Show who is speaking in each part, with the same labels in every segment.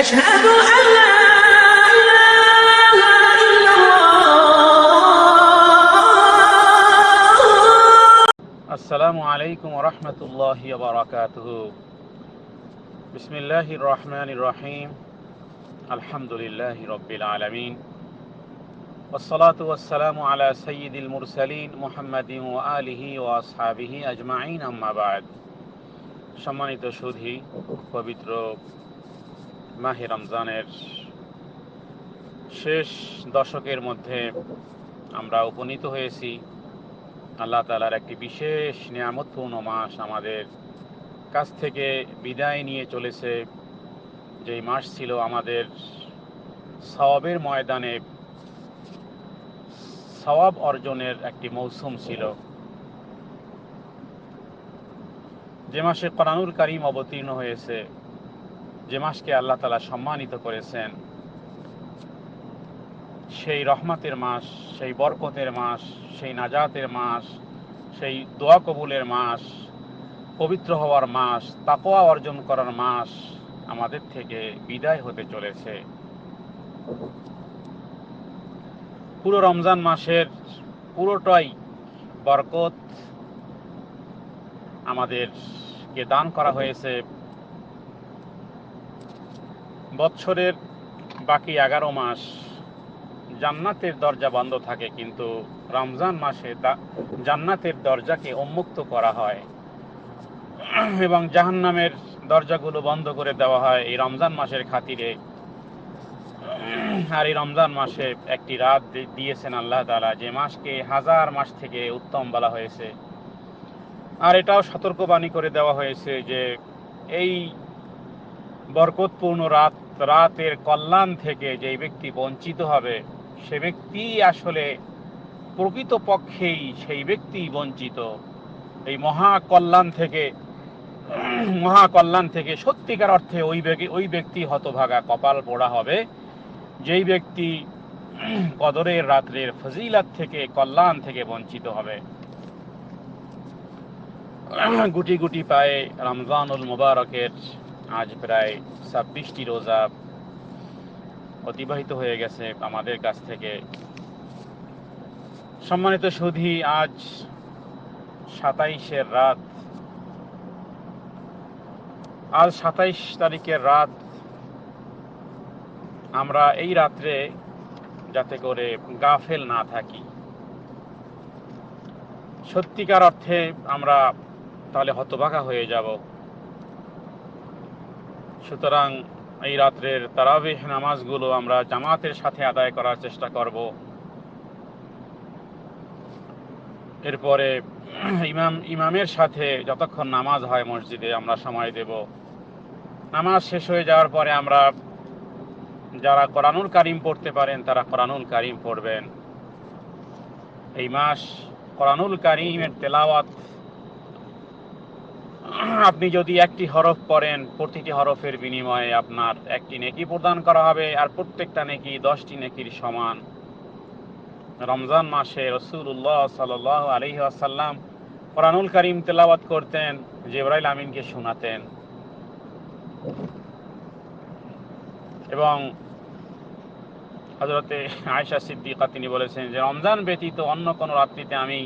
Speaker 1: أشهد أن لا إله إلا الله
Speaker 2: আসসালামু আলাইকুম রহমতুল্লাহ বারাকাতুহ বিসমিল্লাহির রহমানির রহিম আলহামদুলিল্লাহ রব্বিল আলামিন والصلاة والسلام على سيد المرسلين محمد وآله وأصحابه أجمعين أما بعد সম্মানিত সুধী পবিত্র মাহে রমজানের শেষ দশকের মধ্যে আমরা উপনীত হয়েছি। আল্লাহ তালার একটি বিশেষ নিয়ামতপূর্ণ মাস আমাদের কাছ থেকে বিদায় নিয়ে চলেছে। যেই মাস ছিল আমাদের সওয়াবের ময়দানে সওয়াব অর্জনের একটি মৌসুম ছিল। যে মাসে কোরআনুল করিম অবতীর্ণ হয়েছে। যে মাসকে আল্লাহ তালা সম্মানিত করেছেন, সেই রহমতের মাস, সেই বরকতের মাস, সেই নাজাতের মাস, সেই দোয়া কবুলের মাস, পবিত্র হওয়ার মাস, তাকোয়া অর্জন করার মাস আমাদের থেকে বিদায় হতে চলেছে। পুরো রমজান মাসের পুরোটাই বরকত আমাদেরকে দান করা হয়েছে। বৎসরের বাকি এগারো মাস জান্নাতের দরজা বন্ধ থাকে, কিন্তু রমজান মাসে জান্নাতের দরজাকে উন্মুক্ত করা হয়। এবং জাহান্নামের দরজাগুলো বন্ধ করে দেওয়া হয় এই রমজান মাসের খাতিরে। আর এই রমজান মাসে একটি রাত দিয়েছেন আল্লাহ তাআলা, যে মাসকে হাজার মাস থেকে উত্তম বলা হয়েছে। আর এটাও সতর্কবাণী করে দেওয়া হয়েছে যে এই বরকতপূর্ণ রাত রাতের কল্যাণ থেকে যে ব্যক্তি বঞ্চিত হবে, সে ব্যক্তি আসলে প্রকৃত পক্ষেই সেই ব্যক্তি বঞ্চিত। এই মহা কল্যাণ থেকে মহা কল্যাণ থেকে সত্যিকার অর্থে ওই ওই ব্যক্তি হতভাগা কপাল পোড়া হবে। যেই ব্যক্তি কদরের রাত্রের ফজিলাত থেকে, কল্যাণ থেকে বঞ্চিত হবে। গুটি গুটি পায়ে রমজানুল মুবারকের আজ প্রায় ছাব্বিশটি রোজা অতিবাহিত হয়ে গেছে আমাদের কাছ থেকে। সম্মানিত সুধি, আজ সাতাইশের রাত। আজ সাতাইশ তারিখের রাত। আমরা এই রাত্রে যাতে করে গাফেল না থাকি। সত্যিকার অর্থে আমরা তাহলে হতবাকা হয়ে যাব। সুতরাং এই রাত্রের তারাবিহ নামাজগুলো আমরা জামাতের সাথে আদায় করার চেষ্টা করব। এরপরে ইমাম, ইমামের সাথে যতক্ষণ নামাজ হয় মসজিদে আমরা সময় দেব। নামাজ শেষ হয়ে যাওয়ার পরে আমরা যারা কোরআনুল কারিম পড়তে পারেন, তারা কোরআনুল কারিম পড়বেন। এই মাস কোরআনুল কারিমের তেলাওয়াত আপনি যদি একটি হরফ পড়েন, প্রতিটি হরফের বিনিময়ে আপনার একটি নেকি প্রদান করা হবে আর প্রত্যেকটা নেকি দশটি নেকির সমান। রমজান মাসে রসুল্লাহ সাল আলহি আসাল্লাম কোরআনুল করিম তেলাওয়াত করতেন, জেবরাইল আমিনকে শোনাতেন। এবং হজরতে আয়সা সিদ্দিকা তিনি বলেছেন যে, রমজান ব্যতীত অন্য কোনো রাত্রিতে আমি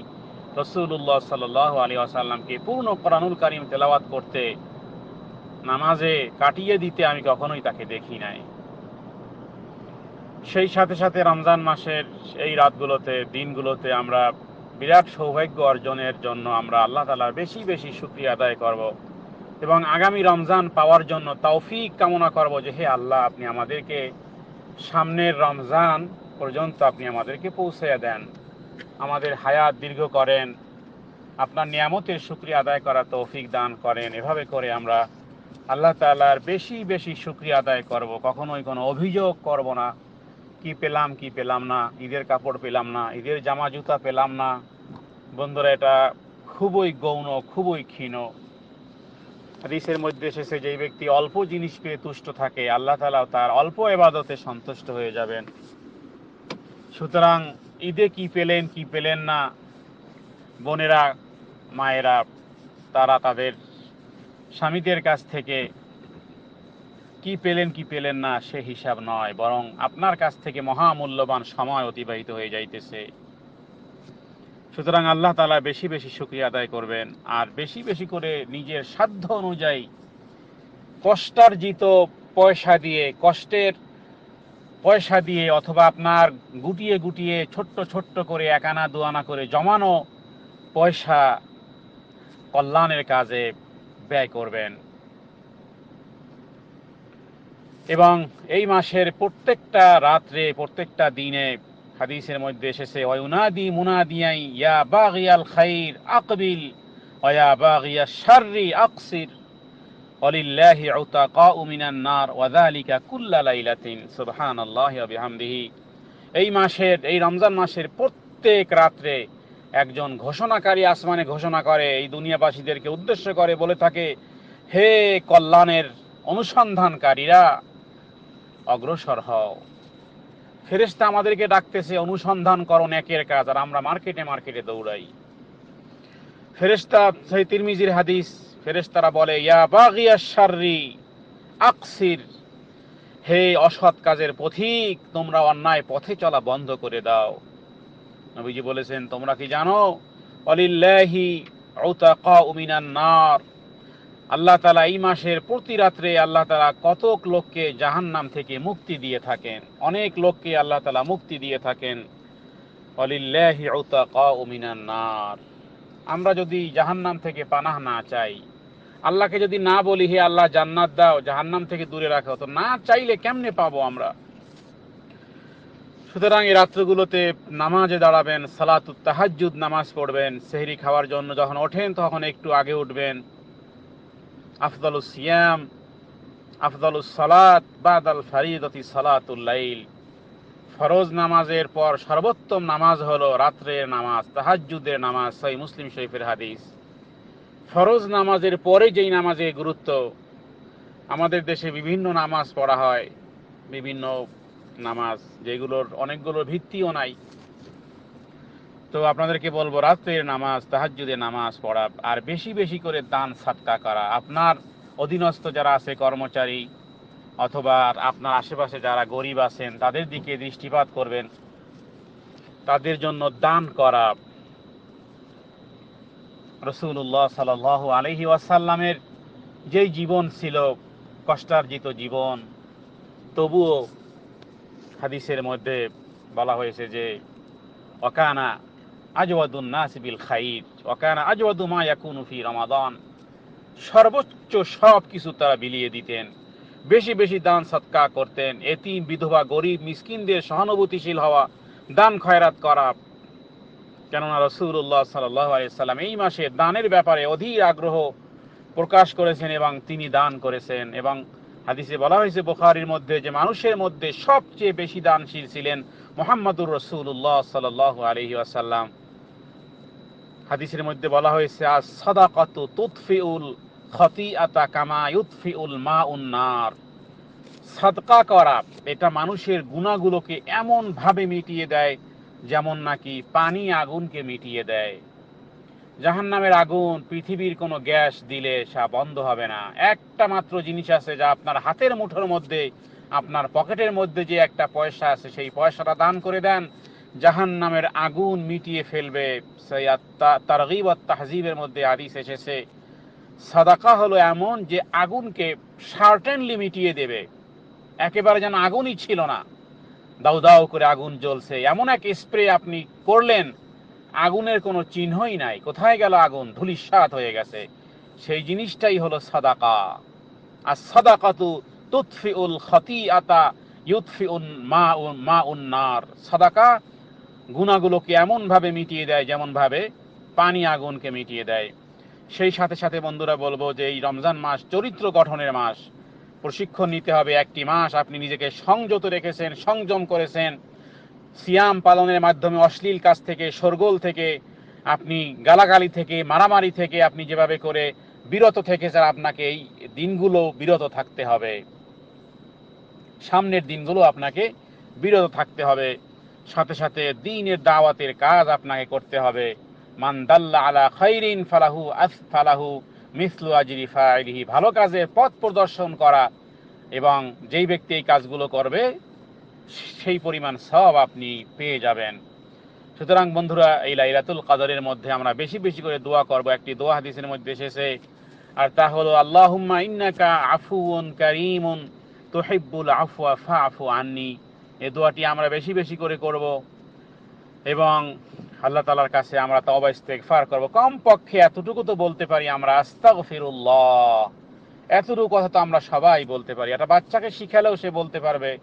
Speaker 2: রসুল্লাহ সাল আলী আসাল্লামকে পূর্ণ কোরআনুল কারিম তেলাওয়াত করতে, নামাজে কাটিয়ে দিতে আমি কখনোই তাকে দেখি নাই। সেই সাথে সাথে রমজান মাসের এই রাতগুলোতে, দিনগুলোতে আমরা বিরাট সৌভাগ্য অর্জনের জন্য আমরা আল্লাহ তালার বেশি বেশি সুক্রিয়া আদায় করব এবং আগামী রমজান পাওয়ার জন্য তৌফিক কামনা করব যে, হে আল্লাহ, আপনি আমাদেরকে সামনের রমজান পর্যন্ত আপনি আমাদেরকে পৌঁছে দেন। আমাদের হায়াত দীর্ঘ করেন। আপনার নিয়ামতের শুক্রিয়া আদায় করা তৌফিক দান করেন। এভাবে করে আমরা আল্লাহ তাআলার বেশি বেশি শুক্রিয়া আদায় করব। কখনোই কোনো অভিযোগ করব না। কি পেলাম কি পেলাম না। ঈদের কাপড় পেলাম না। ঈদের জামা, জুতা পেলাম না। বন্ধুরা, এটা খুবই গৌণ, খুবই ক্ষীণ। হাদিসের মধ্যে এসেছে, যেই ব্যক্তি অল্প জিনিস পেয়ে তুষ্ট থাকে, আল্লাহ তাআলা তার অল্প এবাদতে সন্তুষ্ট হয়ে যাবেন। সুতরাং ঈদে কি পেলেন কি পেলেন না? বোনেরা, মায়েরা, তারা তাদের স্বামীদের কাছ থেকে কি পেলেন কি পেলেন না সে হিসাব নয়, বরং আপনার কাছ থেকে মহামূল্যবান সময় অতিবাহিত হয়ে যাইতেছে। সুতরাং আল্লাহ তালা বেশি বেশি শুক্রিয়া আদায় করবেন, আর বেশি বেশি করে নিজের সাধ্য অনুযায়ী কষ্টার্জিত পয়সা দিয়ে কষ্টের পয়সা দিয়ে অথবা আপনার গুটিয়ে গুটিয়ে ছোট্ট ছোট্ট করে এক আনা দু আনা করে জমানো পয়সা কল্যাণের কাজে ব্যয় করবেন। এবং এই মাসের প্রত্যেকটা রাত্রে, প্রত্যেকটা দিনে হাদিসের মধ্যে এসেছে, ওয়ুনাদি মুনাদিয়াই ইয়া বাগিয়াল খাইর আকবিল, ওয়া বাগিয়া শাররি আকসির। ওয়ালিল্লাহি উতাকাউ মিনান নার ওয়া যালিকা কুল্লা লাইলাতিন ওয়া বিহামদিহি। এই মাসের, এই রমজান মাসের প্রত্যেক রাত্রে একজন ঘোষণাকারী আসমানে ঘোষণা করে, এই দুনিয়াবাসীদেরকে উদ্দেশ্য করে, বলে থাকে, হে কল্যাণের অনুসন্ধানকারীরা, অগ্রসর হও। ফেরেশতা আমাদেরকে ডাকতেছে, অনুসন্ধান করো নেকের কাজ, আর আমরা মার্কেটে মার্কেটে দৌড়াই। ফেরেশতা সেই তিরমিজির হাদিস ফেরেশতারা বলে, ইয়া বাগিয়া শাররি, আকসির, হে অসৎ কাজের পথিক, তোমরা অন্যায় পথে চলা বন্ধ করে দাও। নবীজি বলেছেন, তোমরা কি জানো? অলিল্লাহি উতাকাউ মিনান নার। আল্লাহ তালা এই মাসের প্রতি রাত্রে আল্লাহ তালা কতক লোককে জাহান্নাম থেকে মুক্তি দিয়ে থাকেন, অনেক লোককে আল্লাহ তালা মুক্তি দিয়ে থাকেন। অলিল্লাহি উতাকাউ মিনান নার। আমরা যদি জাহান্নাম থেকে পানাহ না চাই আল্লাহকে যদি না বলি, হে আল্লাহ, জান্নাত দাও, জাহান্নাম থেকে দূরে রাখো, তো না চাইলে কেমনে পাবো আমরা? সুতরাং এই রাত্রগুলোতে নামাজে দাঁড়াবেন, সালাতুত তাহাজ্জুদ নামাজ পড়বেন, সেহরি খাওয়ার জন্য যখন ওঠেন, তখন একটু আগে উঠবেন। আফদালুস সিয়াম, আফদালুস সালাত, বাদাল ফারিদতি সালাতুল লাইল। ফরজ নামাজের পর সর্বোত্তম নামাজ হলো রাত্রের নামাজ, তাহাজ্জুদের নামাজ সই মুসলিম শরীফের হাদিস। ফরজ নামাজের পরে যেই নামাজের গুরুত্ব, আমাদের দেশে বিভিন্ন নামাজ পড়া হয়, বিভিন্ন নামাজ, যেগুলোর অনেকগুলো ভিত্তিও নাই। তো আপনাদেরকে বলব, রাত্রের নামাজ, তাহাজ্জুদের নামাজ পড়া, আর বেশি বেশি করে দান সাতকা করা। আপনার অধীনস্থ যারা আছে, কর্মচারী, অথবা আপনার আশেপাশে যারা গরিব আছেন, তাদের দিকে দৃষ্টিপাত করবেন। তাদের জন্য দান করা রসুল্লাহ সাল আলহি ওয়াসাল্লামের যেই জীবন ছিল, কষ্টার্জিত জীবন, তবুও হাদিসের মধ্যে বলা হয়েছে যে অকানা আজওয়াদুন নাসিবিল খাইর অকানা আজওয়াদু মা ইয়াকুনু ফি রমাদান। সর্বোচ্চ সব কিছু তারা বিলিয়ে দিতেন, বেশি বেশি দান সৎকা করতেন, এতিম, বিধবা, গরিব, মিসকিনদের সহানুভূতিশীল হওয়া, দান খয়রাত করা কেননা রসুল্লাহ সাল্লাহ এই মাসে দানের ব্যাপারে অধীর আগ্রহ প্রকাশ করেছেন এবং তিনি দান করেছেন এবং হাদিসে বলা হয়েছে বুখারির মধ্যে যে মানুষের মধ্যে সবচেয়ে বেশি দানশীল ছিলেন মোহাম্মদুর রসুল্লাহ সাল্লাহ আলহি আসাল্লাম হাদিসের মধ্যে বলা হয়েছে আজ সদাকত তুৎফিউল খতি আতা কামা ইউৎফিউল মা উন্নার সাদকা করা, এটা মানুষের গুণাগুলোকে এমন ভাবে মিটিয়ে দেয় যেমন নাকি পানি আগুনকে মিটিয়ে দেয়। জাহান নামের আগুন পৃথিবীর কোনো গ্যাস দিলে সা বন্ধ হবে না। একটা মাত্র জিনিস আছে যা আপনার হাতের মুঠোর মধ্যে, আপনার পকেটের মধ্যে যে একটা পয়সা আছে, সেই পয়সাটা দান করে দেন। জাহান নামের আগুন মিটিয়ে ফেলবে। সেই তারগিব তাহজিবের মধ্যে আদিস এসেছে, সাদাকা হলো এমন যে আগুনকে সার্টেনলি মিটিয়ে দেবে। একেবারে যেন আগুনই ছিল না। দাউ দাউ করে আগুন জ্বলছে। এমন এক স্প্রে আপনি করলেন, আগুনের কোনো চিহ্নই নাই। কোথায় গেল আগুন? ধুলিস্বাত হয়ে গেছে। সেই জিনিসটাই হলো সাদাকা। আর সাদাকাতু তুৎফি উল খতি আতা ইউৎফি উন মা উন মা উন্নার সাদাকা গুণাগুলোকে এমনভাবে মিটিয়ে দেয় যেমনভাবে পানি আগুনকে মিটিয়ে দেয়। সেই সাথে সাথে বন্ধুরা বলব যে এই রমজান মাস চরিত্র গঠনের মাস। প্রশিক্ষণ নিতে হবে একটি মাস। আপনি নিজেকে সংযত রেখেছেন, সংযম করেছেন। সিয়াম পালনের মাধ্যমে অশ্লীল কাজ থেকে সরগোল থেকে, আপনি গালাগালি থেকে, মারামারি থেকে আপনি যেভাবে করে বিরত থেকেছেন, আপনাকে এই দিনগুলো বিরত থাকতে হবে। সামনের দিনগুলো আপনাকে বিরত থাকতে হবে। সাথে সাথে দিনের দাওয়াতের কাজ আপনাকে করতে হবে। মান দাল্লা আলা খৈরিন ফালাহু আস ফালাহু মিসলু আজরি ফাইলিহি, ভালো কাজের পথ প্রদর্শন করা এবং যেই ব্যক্তি এই কাজগুলো করবে, সেই পরিমাণ সব আপনি পেয়ে যাবেন। সুতরাং বন্ধুরা, এই লাইলাতুল কাদরের মধ্যে আমরা বেশি বেশি করে দোয়া করব। একটি দোয়া হাদিসের মধ্যে এসেছে, আর তা হলো, আল্লাহুম্মা ইন্নাকা আফুউন কারীমুন তুহিব্বুল আফওয়া ফাআফু আননি। এই দোয়াটি আমরা বেশি বেশি করে করব এবং আল্লাহ তালার কাছে আমরা তওবা, ইস্তেগফার করব। কমপক্ষে এতটুকু তো বলতে পারি আমরা, আস্তাগফিরুল্লাহ। এতটুকু কথা তো আমরা সবাই বলতে পারি। একটা বাচ্চাকে শিখালেও সে বলতে পারবে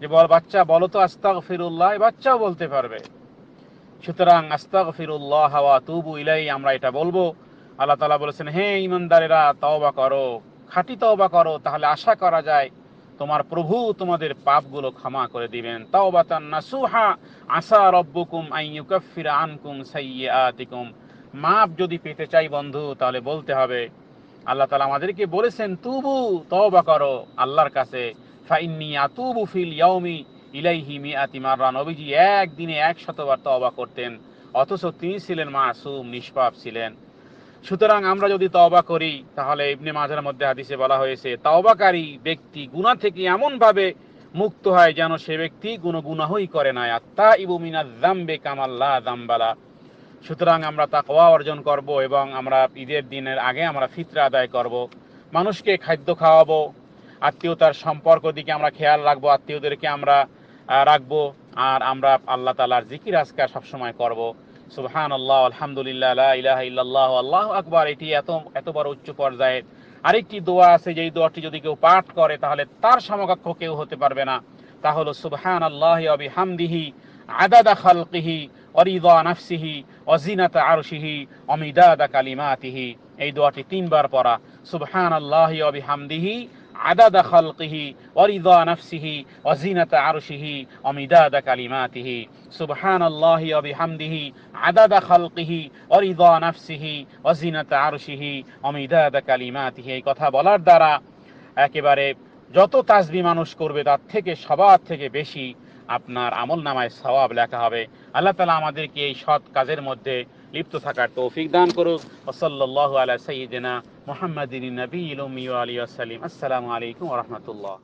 Speaker 2: যে, বল বাচ্চা, বলো তো আস্তাগফিরুল্লাহ, এই বাচ্চাও বলতে পারবে। সুতরাং আস্তাগফিরুল্লাহ হাওয়া তুবু ইলাই আমরা এটা বলব। আল্লাহ তাআলা বলেছেন, হে ইমানদারেরা তওবা করো। খাঁটি তওবা করো, তাহলে আশা করা যায় তোমার প্রভু তোমাদের পাপগুলো ক্ষমা করে দিবেন। তাওবাতান নাসুহা, আসা রব্বুকুম আন ইউকাফিরা আনকুম সাইয়্যাতিকুম। মাপ যদি পেতে চাই বন্ধু, তাহলে বলতে হবে, আল্লাহ তাআলা আমাদেরকে বলেছেন, তুবু, তওবা করো আল্লাহর কাছে। ফাইন্নি আতুবু ফিল ইয়াউমি ইলাইহি মিআতি মাররা। নবীজি একদিনে একশতবার তওবা করতেন, অথচ তিনি ছিলেন মাসুম, নিষ্পাপ ছিলেন। সুতরাং আমরা যদি তওবা করি, তাহলে ইবনে মাজার মধ্যে হাদিসে বলা হয়েছে, তওবাকারী ব্যক্তি গুনাহ থেকে এমন ভাবে মুক্ত হয় যেন সে ব্যক্তি কোনো গুনাহই করে না। আত্মা ইবু মিনাজ জামবে কামাল্লা জামবালা সুতরাং আমরা তাকওয়া অর্জন করব এবং আমরা ঈদের দিনের আগে আমরা ফিতরা আদায় করব, মানুষকে খাদ্য খাওয়াবো, আত্মীয়তার সম্পর্ক দিকে আমরা খেয়াল রাখব, আত্মীয়দেরকে আমরা রাখব, আর আমরা আল্লাহ তালার জিকির আজকার সবসময় করব। সুবহান আল্লাহ আলহামদুলিল্লাহ ইলাহা ইল্লাল্লাহ, আল্লাহ আকবার। এটি এত এত বড় উচ্চ পর্যায়ের আরেকটি দোয়া আছে, যেই দোয়াটি যদি কেউ পাঠ করে, তাহলে তার সমকক্ষ কেউ হতে পারবে না। তা হলো সুবহান আল্লাহ হামদিহি আদাদা খালকিহি অরিদা নাফসিহি অজিনাতা আরশিহি অমিদাদা কালিমাতিহি। এই দোয়াটি তিনবার পড়া। সুবহান আল্লাহ হামদিহি আদাদা খালকিহি অরিদা নাফসিহি অজিনাতা আরশিহি, অমিদাদা কালিমাতিহি। সুবহান আল্লাহ হামদিহি আদাদা খালকিহি অরিদা নাফসিহি অজিনাতা আরশিহি, অমিদাদা কালিমাতিহি। এই কথা বলার দ্বারা একেবারে যত তাসবি মানুষ করবে, তার থেকে সবার থেকে বেশি আপনার আমল নামায় সওয়াব লেখা হবে। আল্লাহ তালা আমাদেরকে এই সৎ কাজের মধ্যে লিপ্ত থাকার তৌফিক দান করুক। ওসল্লাহ আলা সঈদিনা محمد النبي الأمي وآله وسلم. السلام عليكم ورحمة الله.